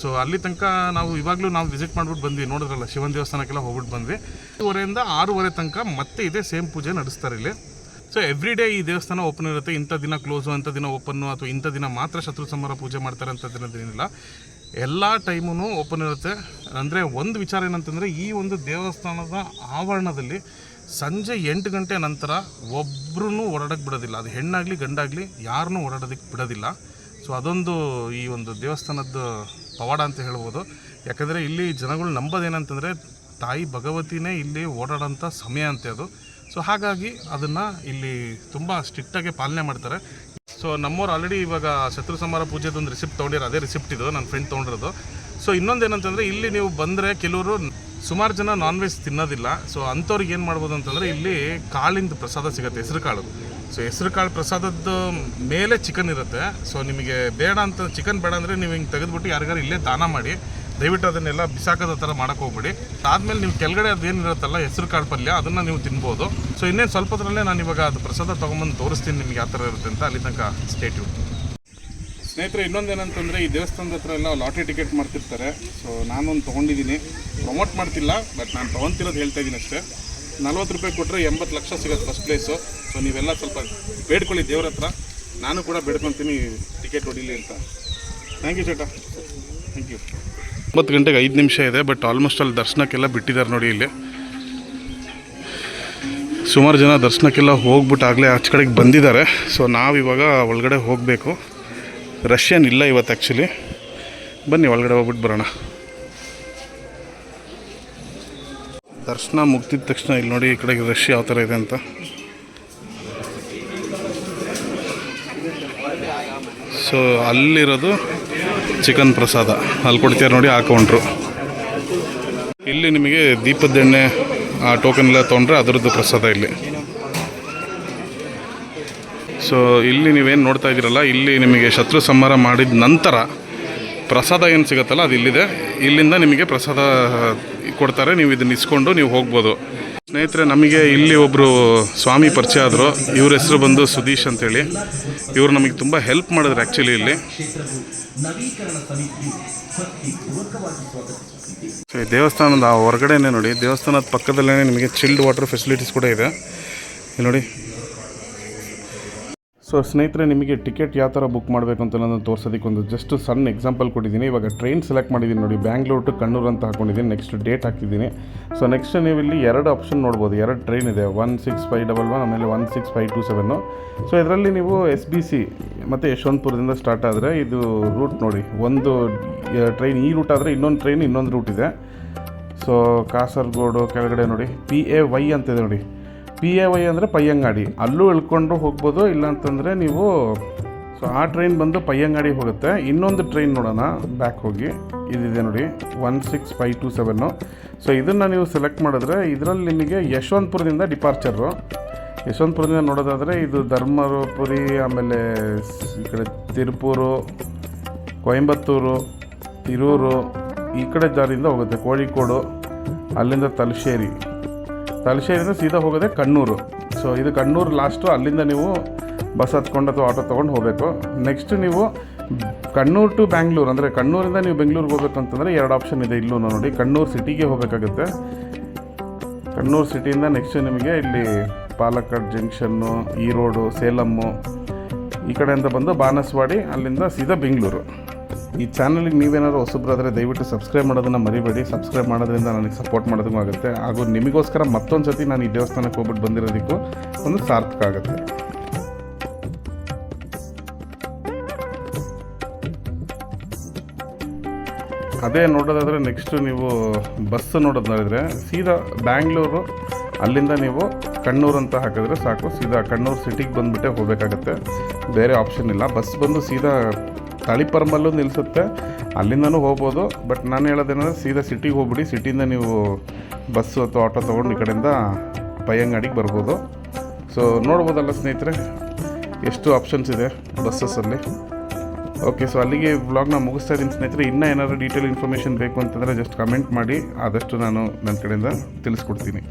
ಸೊ ಅಲ್ಲಿ ತನಕ ನಾವು ಇವಾಗಲೂ ನಾವು ವಿಸಿಟ್ ಮಾಡ್ಬಿಟ್ಟು ಬಂದ್ವಿ. ನೋಡಿದ್ರಲ್ಲ ಶಿವನ ದೇವಸ್ಥಾನಕ್ಕೆಲ್ಲ ಹೋಗ್ಬಿಟ್ಟು ಬಂದ್ವಿ. ಐದುವರೆಯಿಂದ ಆರೂವರೆ ತನಕ ಮತ್ತೆ ಇದೇ ಸೇಮ್ ಪೂಜೆ ನಡೆಸ್ತಾರೆ ಇಲ್ಲಿ. ಸೊ ಎವ್ರಿ ಡೇ ಈ ದೇವಸ್ಥಾನ ಓಪನ್ ಇರುತ್ತೆ. ಇಂಥ ದಿನ ಕ್ಲೋಸು ಅಂಥ ದಿನ ಓಪನ್ನು ಅಥವಾ ಇಂಥ ದಿನ ಮಾತ್ರ ಶತ್ರು ಸಂಹಾರ ಪೂಜೆ ಮಾಡ್ತಾರೆ ಅಂತ ದಿನದೇನಿಲ್ಲ ಎಲ್ಲ ಟೈಮೂ ಓಪನ್ ಇರುತ್ತೆ. ಅಂದರೆ ಒಂದು ವಿಚಾರ ಏನಂತಂದರೆ, ಈ ಒಂದು ದೇವಸ್ಥಾನದ ಆವರಣದಲ್ಲಿ ಸಂಜೆ ಎಂಟು ಗಂಟೆ ನಂತರ ಒಬ್ಬರೂ ಓಡಾಡಕ್ಕೆ ಬಿಡೋದಿಲ್ಲ. ಅದು ಹೆಣ್ಣಾಗಲಿ, ಗಂಡಾಗಲಿ ಯಾರನ್ನೂ ಓಡಾಡೋದಕ್ಕೆ ಬಿಡೋದಿಲ್ಲ. ಸೊ ಅದೊಂದು ಈ ಒಂದು ದೇವಸ್ಥಾನದ ಪವಾಡ ಅಂತ ಹೇಳ್ಬೋದು. ಯಾಕಂದರೆ ಇಲ್ಲಿ ಜನಗಳು ನಂಬೋದೇನಂತಂದರೆ, ತಾಯಿ ಭಗವತಿನೇ ಇಲ್ಲಿ ಓಡಾಡೋಂಥ ಸಮಯ ಅಂತೆ ಅದು. ಸೊ ಹಾಗಾಗಿ ಅದನ್ನು ಇಲ್ಲಿ ತುಂಬ ಸ್ಟ್ರಿಕ್ಟಾಗಿ ಪಾಲನೆ ಮಾಡ್ತಾರೆ. ಸೊ ನಮ್ಮವ್ರು ಆಲ್ರೆಡಿ ಇವಾಗ ಶತ್ರು ಸಂಹಾರ ಪೂಜೆದು ಒಂದು ರಿಸಿಪ್ಟ್ ತೊಗೊಂಡಿರೋ, ಅದೇ ರಿಸಿಪ್ಟ್ ಇದು ನನ್ನ ಫ್ರೆಂಡ್ ತೊಗೊಂಡಿರೋದು. ಸೊ ಇನ್ನೊಂದು ಏನಂತಂದರೆ ಇಲ್ಲಿ ನೀವು ಬಂದರೆ ಕೆಲವರು ಸುಮಾರು ಜನ ನಾನ್ ವೆಜ್ ತಿನ್ನೋದಿಲ್ಲ. ಸೊ ಅಂಥವ್ರಿಗೆ ಏನು ಮಾಡ್ಬೋದು ಅಂತಂದರೆ, ಇಲ್ಲಿ ಕಾಳಿಂದ ಪ್ರಸಾದ ಸಿಗುತ್ತೆ, ಹೆಸರು ಕಾಳು. ಸೊ ಹೆಸರು ಕಾಳು ಪ್ರಸಾದದ ಮೇಲೆ ಚಿಕನ್ ಇರುತ್ತೆ. ಸೊ ನಿಮಗೆ ಬೇಡ ಅಂತ ಚಿಕನ್ ಬೇಡ ಅಂದರೆ ನೀವು ಹಿಂಗೆ ತೆಗೆದುಬಿಟ್ಟು ಯಾರಿಗಾರು ಇಲ್ಲೇ ದಾನ ಮಾಡಿ ದಯವಿಟ್ಟು ಅದನ್ನೆಲ್ಲ ಬಿಸಾಕೋದ ಥರ ಮಾಡಕ್ಕೆ ಹೋಗ್ಬೇಡಿ. ಆದಮೇಲೆ ನೀವು ಕೆಳಗಡೆ ಅದು ಏನಿರುತ್ತಲ್ಲ, ಹೆಸರು ಕಾಳು ಪಲ್ಯ, ಅದನ್ನು ನೀವು ತಿನ್ಬೋದು. ಸೊ ಇನ್ನೇನು ಸ್ವಲ್ಪದ್ರಲ್ಲೇ ನಾನು ಇವಾಗ ಅದು ಪ್ರಸಾದ ತೊಗೊಂಬಂದು ತೋರಿಸ್ತೀನಿ ನಿಮ್ಗೆ ಯಾವ ಥರ ಇರುತ್ತೆ ಅಂತ ಅಲ್ಲಿ ತನಕ ಸ್ಟೇಟ್ಯೂ ಸ್ನೇಹಿತರೆ ಇನ್ನೊಂದೇನಂತಂದರೆ ಈ ದೇವಸ್ಥಾನದ ಹತ್ರ ಎಲ್ಲ ಲಾಟ್ರಿ ಟಿಕೆಟ್ ಮಾಡ್ತಿರ್ತಾರೆ. ಸೊ ನಾನೊಂದು ತೊಗೊಂಡಿದ್ದೀನಿ. ಪ್ರಮೋಟ್ ಮಾಡ್ತಿಲ್ಲ ಬಟ್ ನಾನು ತೊಗೊತಿರೋದು ಹೇಳ್ತಾ ಇದ್ದೀನಿ ಅಷ್ಟೇ. ನಲ್ವತ್ತು ರೂಪಾಯಿ ಕೊಟ್ಟರೆ ಎಂಬತ್ತು ಲಕ್ಷ ಸಿಗುತ್ತೆ ಫಸ್ಟ್ ಪ್ಲೇಸು ಸೊ ನೀವೆಲ್ಲ ಸ್ವಲ್ಪ ಬೇಡ್ಕೊಳ್ಳಿ ದೇವ್ರ ಹತ್ರ. ನಾನು ಕೂಡ ಬೇಡ್ಕೊತೀನಿ ಟಿಕೆಟ್ ಹೊಡಿಲಿ ಅಂತ. ಥ್ಯಾಂಕ್ ಯು ಚೇಟಾ. ಥ್ಯಾಂಕ್ ಯು ಒಂಬತ್ತು ಗಂಟೆಗೆ ಐದು ನಿಮಿಷ ಇದೆ ಬಟ್ ಆಲ್ಮೋಸ್ಟ್ ಅಲ್ಲಿ ದರ್ಶನಕ್ಕೆಲ್ಲ ಬಿಟ್ಟಿದ್ದಾರೆ ನೋಡಿ ಇಲ್ಲಿ. ಸುಮಾರು ಜನ ದರ್ಶನಕ್ಕೆಲ್ಲ ಹೋಗ್ಬಿಟ್ಟು ಆಗಲೇ ಆಚೆ ಕಡೆಗೆ ಬಂದಿದ್ದಾರೆ. ಸೊ ನಾವಿವಾಗ ಒಳಗಡೆ ಹೋಗಬೇಕು. ರಶ್ ಏನಿಲ್ಲ ಇವತ್ತು ಆ್ಯಕ್ಚುಲಿ ಬನ್ನಿ, ಒಳಗಡೆ ಹೋಗ್ಬಿಟ್ಟು ಬರೋಣ. ದರ್ಶನ ಮುಗ್ದಿದ ತಕ್ಷಣ ಇಲ್ಲಿ ನೋಡಿ ಈ ಕಡೆಗೆ ರಶ್ ಯಾವ ಥರ ಇದೆ ಅಂತ. ಸೊ ಅಲ್ಲಿರೋದು ಚಿಕನ್ ಪ್ರಸಾದ. ಅಲ್ಲಿ ಕೊಡ್ತೀರ ನೋಡಿ ಹಾಕೊಂಡ್ರು ಇಲ್ಲಿ ನಿಮಗೆ ದೀಪದ ಎಣ್ಣೆ, ಆ ಟೋಕನ್ ಎಲ್ಲ ತೊಗೊಂಡ್ರೆ ಅದರದ್ದು ಪ್ರಸಾದ ಇಲ್ಲಿ. ಸೊ ಇಲ್ಲಿ ನೀವೇನು ನೋಡ್ತಾ ಇದ್ದೀರಲ್ಲ, ಇಲ್ಲಿ ನಿಮಗೆ ಶತ್ರು ಸಂಹಾರ ಮಾಡಿದ ನಂತರ ಪ್ರಸಾದ ಏನು ಸಿಗುತ್ತಲ್ಲ, ಅದು ಇಲ್ಲಿದೆ. ಇಲ್ಲಿಂದ ನಿಮಗೆ ಪ್ರಸಾದ ಕೊಡ್ತಾರೆ, ನೀವು ಇದನ್ನ ಇಸ್ಕೊಂಡು ನೀವು ಹೋಗ್ಬೋದು. ಸ್ನೇಹಿತರೆ, ನಮಗೆ ಇಲ್ಲಿ ಒಬ್ಬರು ಸ್ವಾಮಿ ಪರಿಚಯ ಆದರು. ಇವ್ರ ಹೆಸರು ಬಂದು ಸುದೀಶ್ ಅಂತೇಳಿ. ಇವರು ನಮಗೆ ತುಂಬ ಹೆಲ್ಪ್ ಮಾಡಿದ್ರು ಆ್ಯಕ್ಚುಲಿ ಇಲ್ಲಿ. ಸೊ ಈ ದೇವಸ್ಥಾನದ ಹೊರಗಡೆನೇ ನೋಡಿ ದೇವಸ್ಥಾನದ ಪಕ್ಕದಲ್ಲೇ ನಿಮಗೆ ಚಿಲ್ಡ್ ವಾಟರ್ ಫೆಸಿಲಿಟೀಸ್ ಕೂಡ ಇದೆ. ನೋಡಿ ಸೊ ಸ್ನೇಹಿತರೆ, ನಿಮಗೆ ಟಿಕೆಟ್ ಯಾವ ಥರ ಬುಕ್ ಮಾಡಬೇಕು ಅಂತ ನಾನು ತೋರಿಸೋದಕ್ಕೆ ಒಂದು ಜಸ್ಟ್ ಸಣ್ಣ ಎಕ್ಸಾಂಪಲ್ ಕೊಟ್ಟಿದ್ದೀನಿ. ಇವಾಗ ಟ್ರೈನ್ ಸೆಲೆಕ್ಟ್ ಮಾಡಿದ್ದೀನಿ ನೋಡಿ ಬ್ಯಾಂಗ್ಳೂರ್ ಟು ಕಣ್ಣೂರು ಅಂತ ಹಾಕೊಂಡಿದ್ದೀನಿ. ನೆಕ್ಸ್ಟ್ ಡೇಟ್ ಹಾಕ್ತಿದ್ದೀನಿ. ಸೊ ನೆಕ್ಸ್ಟ್ ನೀವು ಎರಡು ಆಪ್ಷನ್ ನೋಡ್ಬೋದು. ಎರಡು ಟ್ರೈನ್ ಇದೆ. One six five double one ಆಮೇಲೆ one six five two seven so ಇದರಲ್ಲಿ ನೀವು ಎಸ್ ಬಿ ಸಿ ಮತ್ತು ಯಶವಂತಪುರದಿಂದ ಸ್ಟಾರ್ಟ್ ಆದರೆ ಇದು ರೂಟ್ ನೋಡಿ. ಒಂದು ಟ್ರೈನ್ ಈ ರೂಟ್ ಆದರೆ ಇನ್ನೊಂದು ಟ್ರೈನ್ ಇನ್ನೊಂದು ರೂಟ್ ಇದೆ. ಸೊ ಕಾಸರಗೋಡು ಕೆಳಗಡೆ ನೋಡಿ. ಪಿ ಎ ವೈ ಅಂತಿದೆ ನೋಡಿ. ಪಿ ಎ ವೈ ಅಂದರೆ ಪಯ್ಯಂಗಾಡಿ ಅಲ್ಲೂ ಇಳ್ಕೊಂಡು ಹೋಗ್ಬೋದು ಇಲ್ಲ ಅಂತಂದರೆ ನೀವು ಸೊ, ಆ ಟ್ರೈನ್ ಬಂದು ಪಯ್ಯಂಗಾಡಿ ಹೋಗುತ್ತೆ. ಇನ್ನೊಂದು ಟ್ರೈನ್ ನೋಡೋಣ ಬ್ಯಾಕ್ ಹೋಗಿ. ಇದಿದೆ ನೋಡಿ one six five two seven so ಇದನ್ನು ನೀವು ಸೆಲೆಕ್ಟ್ ಮಾಡಿದ್ರೆ ಇದರಲ್ಲಿ ನಿಮಗೆ ಯಶವಂತಪುರದಿಂದ ಡಿಪಾರ್ಚರು ಯಶವಂತಪುರದಿಂದ ನೋಡೋದಾದರೆ ಇದು ಧರ್ಮಪುರಿ, ಆಮೇಲೆ ಈ ಕಡೆ ತಿರುಪೂರು, ಕೊಯಂಬತ್ತೂರು, ತಿರೂರು, ಈ ಕಡೆ ದಾರಿಯಿಂದ ಹೋಗುತ್ತೆ. ಕೋಳಿಕೋಡು, ಅಲ್ಲಿಂದ ತಲಶೇರಿ ತಲಶೇರಿಯಿಂದ ಸೀದಾ ಹೋಗೋದೆ ಕಣ್ಣೂರು. ಸೊ ಇದು ಕಣ್ಣೂರು ಲಾಸ್ಟು ಅಲ್ಲಿಂದ ನೀವು ಬಸ್ ಹತ್ಕೊಂಡು ಅಥವಾ ಆಟೋ ತೊಗೊಂಡು ಹೋಗಬೇಕು. ನೆಕ್ಸ್ಟ್ ನೀವು ಕಣ್ಣೂರು ಟು ಬ್ಯಾಂಗ್ಳೂರು ಅಂದರೆ ಕಣ್ಣೂರಿಂದ ನೀವು ಬೆಂಗಳೂರಿಗೆ ಹೋಗ್ಬೇಕು ಅಂತಂದರೆ ಎರಡು ಆಪ್ಷನ್ ಇದೆ ಇಲ್ಲೂ ನೋಡಿ. ಕಣ್ಣೂರು ಸಿಟಿಗೆ ಹೋಗಬೇಕಾಗುತ್ತೆ. ಕಣ್ಣೂರು ಸಿಟಿಯಿಂದ ನೆಕ್ಸ್ಟ್ ನಿಮಗೆ ಇಲ್ಲಿ ಪಾಲಕ್ಕಾಡ್ ಜಂಕ್ಷನ್ನು ಈರೋಡು ಸೇಲಮ್ಮು ಈ ಕಡೆಯಿಂದ ಬಂದು ಬಾನಸ್ವಾಡಿ, ಅಲ್ಲಿಂದ ಸೀದಾ ಬೆಂಗಳೂರು. ಈ ಚಾನಲ್ಗೆ ನೀವೇನಾದ್ರು ಹೊಸಬ್ರಾದರೆ, ದಯವಿಟ್ಟು ಸಬ್ಸ್ಕ್ರೈಬ್ ಮಾಡೋದನ್ನು ಮರಿಬೇಡಿ. ಸಬ್ಸ್ಕ್ರೈಬ್ ಮಾಡೋದ್ರಿಂದ ನನಗೆ ಸಪೋರ್ಟ್ ಮಾಡೋದಕ್ಕೂ ಆಗುತ್ತೆ. ಹಾಗೂ ನಿಮಗೋಸ್ಕರ ಮತ್ತೊಂದು ಸತಿ ನಾನು ಈ ದೇವಸ್ಥಾನಕ್ಕೆ ಹೋಗ್ಬಿಟ್ಟು ಬಂದಿರೋದಕ್ಕೂ ಒಂದು ಸಾರ್ಥಕ ಆಗುತ್ತೆ. ಅದೇ ನೋಡೋದಾದರೆ ನೆಕ್ಸ್ಟು ನೀವು ಬಸ್ ನೋಡೋದಾದರೆ ಸೀದಾ ಬ್ಯಾಂಗ್ಳೂರು ಅಲ್ಲಿಂದ ನೀವು ಕಣ್ಣೂರು ಅಂತ ಹಾಕಿದ್ರೆ ಸಾಕು. ಸೀದಾ ಕಣ್ಣೂರು ಸಿಟಿಗೆ ಬಂದುಬಿಟ್ಟೆ ಹೋಗಬೇಕಾಗತ್ತೆ. ಬೇರೆ ಆಪ್ಷನ್ ಇಲ್ಲ. ಬಸ್ ಬಂದು ಸೀದಾ ತಳಿಪರ್ಮಲ್ಲೂ ನಿಲ್ಲಿಸುತ್ತೆ ಅಲ್ಲಿಂದನೂ ಹೋಗ್ಬೋದು. ಬಟ್ ನಾನು ಹೇಳೋದೇನೆಂದರೆ ಸೀದಾ ಸಿಟಿಗೆ ಹೋಗ್ಬಿಡಿ. ಸಿಟಿಯಿಂದ ನೀವು ಬಸ್ಸು ಅಥವಾ ಆಟೋ ತೊಗೊಂಡು ಈ ಕಡೆಯಿಂದ ಪಯ್ಯಂಗಾಡಿಗೆ ಬರ್ಬೋದು. ಸೊ ನೋಡ್ಬೋದಲ್ಲ ಸ್ನೇಹಿತರೆ, ಎಷ್ಟು ಆಪ್ಷನ್ಸ್ ಇದೆ ಬಸ್ಸಸ್ಸಲ್ಲಿ. ಓಕೆ ಸೊ ಅಲ್ಲಿಗೆ ವ್ಲಾಗ್ನ ಮುಗಿಸ್ತಾ ಇದ್ದೀನಿ ಸ್ನೇಹಿತರೆ. ಇನ್ನೂ ಏನಾದರೂ ಡೀಟೇಲ್ ಇನ್ಫಾರ್ಮೇಷನ್ ಬೇಕು ಅಂತಂದರೆ ಜಸ್ಟ್ ಕಮೆಂಟ್ ಮಾಡಿ. ಆದಷ್ಟು ನಾನು ನನ್ನ ಕಡೆಯಿಂದ ತಿಳಿಸ್ಕೊಡ್ತೀನಿ.